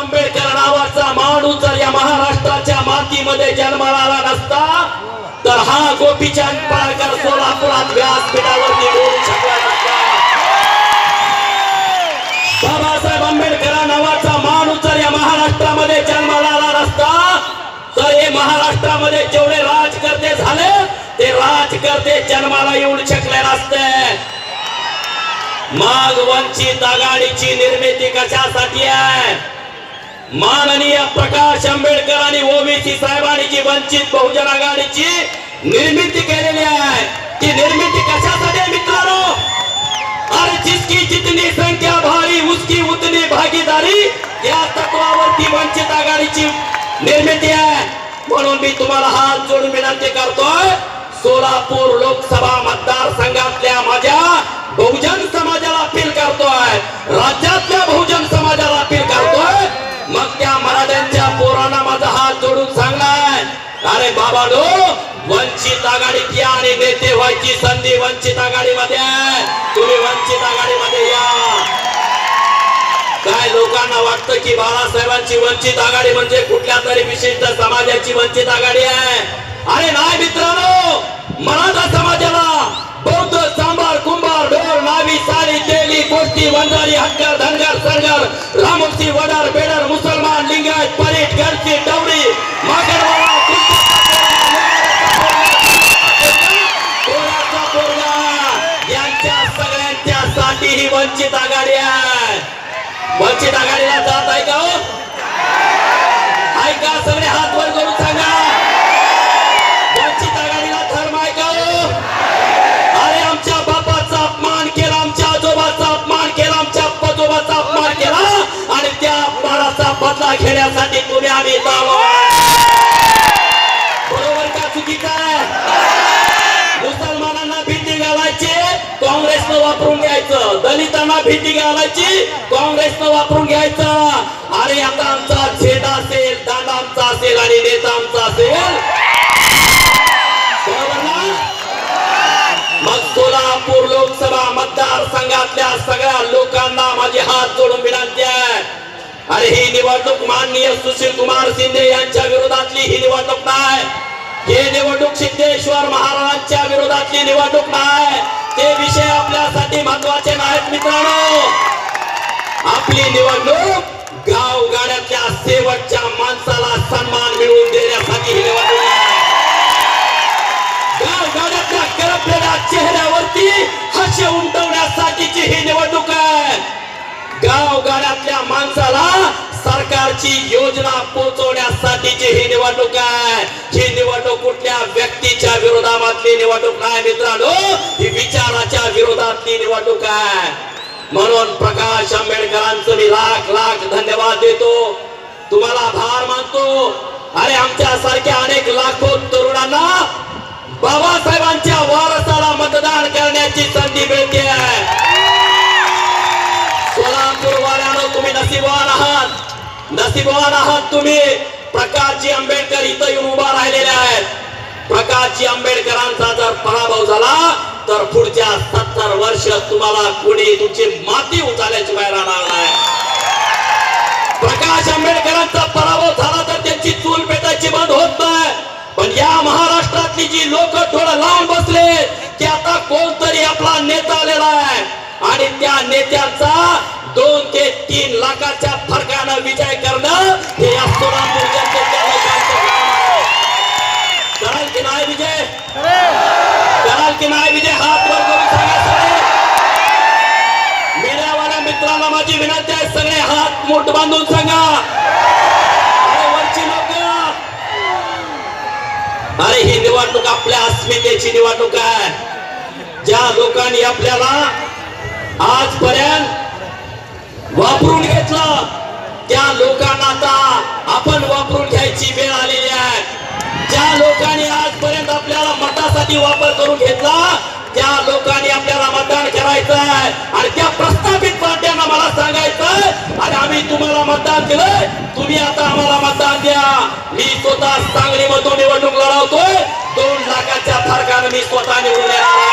आंबेडकर नावाचा माणूस जर या महाराष्ट्राच्या मातीमध्ये जन्माला नसता तर हा गोपीचंद पाळकर सोलापुरात व्यासपीठावर बोलू शकला नसता बाबासाहेब आंबेडकर नावाचा माणूस जर या महाराष्ट्रामध्ये जन्माला नसता तर हे महाराष्ट्रामध्ये जेवढे राजकर्ते झाले ते राजकर्ते जन्माला येऊ शकले नसते. माग वंचित आघाडीची निर्मिती कशासाठी आहे? माननीय प्रकाश आंबेडकर आणि ओबीसी साहेबांची वंचित बहुजन आघाडीची निर्मिती केलेली आहे. ती निर्मिती कशासाठी मित्रांनो? अरे जिसकी जितनी संख्या भारी उसकी उतनी भागीदारी या तत्वावरती वंचित आघाडीची निर्मिती आहे. म्हणून मी तुम्हाला हात जोडून विनंती करतोय सोलापूर लोकसभा मतदारसंघातल्या माझ्या बहुजन बाबानो वंचित आघाडीत या आणि नेते व्हायची संधी वंचित आघाडीमध्ये. तुम्ही वंचित आघाडीमध्ये या. काय लोकांना वाटतं की बाळासाहेबांची वंचित आघाडी म्हणजे कुठल्या तरी विशिष्ट समाजाची वंचित आघाडी आहे? अरे नाही मित्रांनो मराठा समाजाला बौद्ध सांबार कुंभार ढोर नावी साडी तेली गोष्टी वंजारी हक्कर धनगर सरगर रामोशी वडार बेडर वंचित आघाडीला जात आहे का? ऐका सगळे हात वर करून सांगा. वंचित आघाडीला धर्म आहे का? अरे आमच्या बापाचा अपमान केला आमच्या आजोबाचा अपमान केला आमच्या पजोबाचा अपमान केला. आणि त्या अपमानाचा बदला घेण्यासाठी तुम्ही आम्ही दलितांना भीती घालायची. काँग्रेसनं वापरून घ्यायचा. अरे आता आमचा झेंडा असेल दांडा आमचा असेल आणि नेता आमचा असेल. मग सोलापूर लोकसभा मतदारसंघातल्या सगळ्या लोकांना माझे हात जोडून विनंती आहे. अरे ही निवडणूक माननीय सुशील कुमार शिंदे यांच्या विरोधातली ही निवडणूक नाही. हे निवडणूक सिद्धेश्वर महाराजांच्या विरोधातली निवडणूक नाही. ते विषय आपल्यासाठी मित्रांनो आपली निवडणूक गाव गाड्यातल्या शेवटच्या माणसाला सन्मान मिळवून देण्यासाठी ही निवडणूक आहे. गाव गाड्यातल्या करपलेल्या चेहऱ्यावरती हसे उमटवण्यासाठीची ही निवडणूक आहे. गाव गाड्यातल्या माणसाला सरकारची योजना पोहोचवण्यासाठीची ही निवडणूक आहे. ही व्यक्तीच्या विरोधातली निवडणूक नाही मित्रांनो? ही विचाराच्या विरोधातली निवडणूक आहे. म्हणून प्रकाश आंबेडकरांचं मी लाख लाख धन्यवाद देतो. तुम्हाला आभार मानतो. अरे आमच्या सारख्या अनेक लाखो तरुणांना बाबासाहेबांच्या वारसाला मतदान करण्याची संधी मिळते. सोलापूर वाल्यानं तुम्ही नसीबवान आहात. नसीबवान आहात तुम्ही. प्रकाशजी आंबेडकर इथं येऊन उभा राहिलेले आहेत. प्रकाशजी आंबेडकरांचा जर पराभव झाला तर पुढच्या सत्तर वर्ष तुम्हाला कोणी तुमची माती उचलल्याची बाहेर राहणार नाही. प्रकाश आंबेडकरांचा पराभव झाला तर त्यांची चूल पेटायची बंद होत नाही. पण या महाराष्ट्रातली जी लोक थोडं लांब बसले की आता कोणतरी आपला नेता आलेला आहे. आणि त्या नेत्यांचा दोन ते तीन लाखाच्या फरकानं विजय नाही विजय। कराल की नाही विजय हात वर करून सांगा सगळे मीडियावाल्या मित्रांना माझी विनंती आहे सगळे हात मोठ बांधून सांगा। अरे वरची लोक! अरे ही निवडणूक आपल्या अस्मितेची निवडणूक आहे. ज्या लोकांनी आपल्याला आजपर्यंत वापरून घेतलं त्या लोकांना आता साठी वापर करून घेतला? त्या लोकांनी आपल्याला मतदान करायचं आहे आणि त्या प्रस्थापित पार्ट्यांना मला सांगायचं आणि आम्ही तुम्हाला मतदान दिलं तुम्ही आता आम्हाला मतदान द्या. मी स्वतः सांगलीमधून निवडणूक लढवतोय. दोन लाखाच्या फरकानं मी स्वतः निवडून येणार आहे.